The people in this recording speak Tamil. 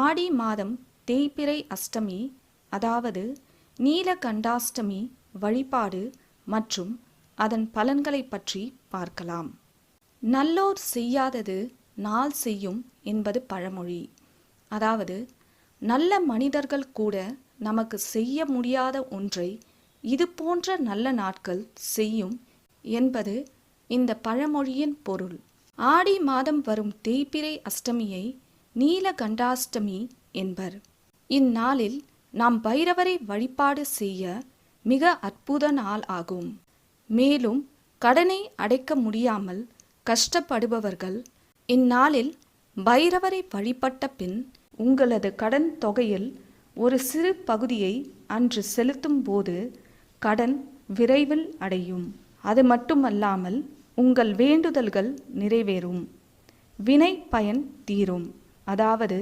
ஆடி மாதம் தேய்பிறை அஷ்டமி அதாவது நீலகண்டாஷ்டமி வழிபாடு மற்றும் அதன் பலன்களை பற்றி பார்க்கலாம். நல்லோர் செய்யாதது நாள் செய்யும் என்பது பழமொழி. அதாவது நல்ல மனிதர்கள் கூட நமக்கு செய்ய முடியாத ஒன்றை இது போன்ற நல்ல நாட்கள் செய்யும் என்பது இந்த பழமொழியின் பொருள். ஆடி மாதம் வரும் தேய்பிறை அஷ்டமியை நீலகண்டாஷ்டமி என்பர். இந்நாளில் நாம் பைரவரை வழிபாடு செய்ய மிக அற்புத நாள் ஆகும். மேலும் கடனை அடைக்க முடியாமல் கஷ்டப்படுபவர்கள் இந்நாளில் பைரவரை வழிபட்ட பின் உங்களது கடன் தொகையில் ஒரு சிறு பகுதியை அன்று செலுத்தும் போது கடன் விரைவில் அடையும். அது மட்டுமல்லாமல் உங்கள் வேண்டுதல்கள் நிறைவேறும். வினை பயன் தீரும். அதாவது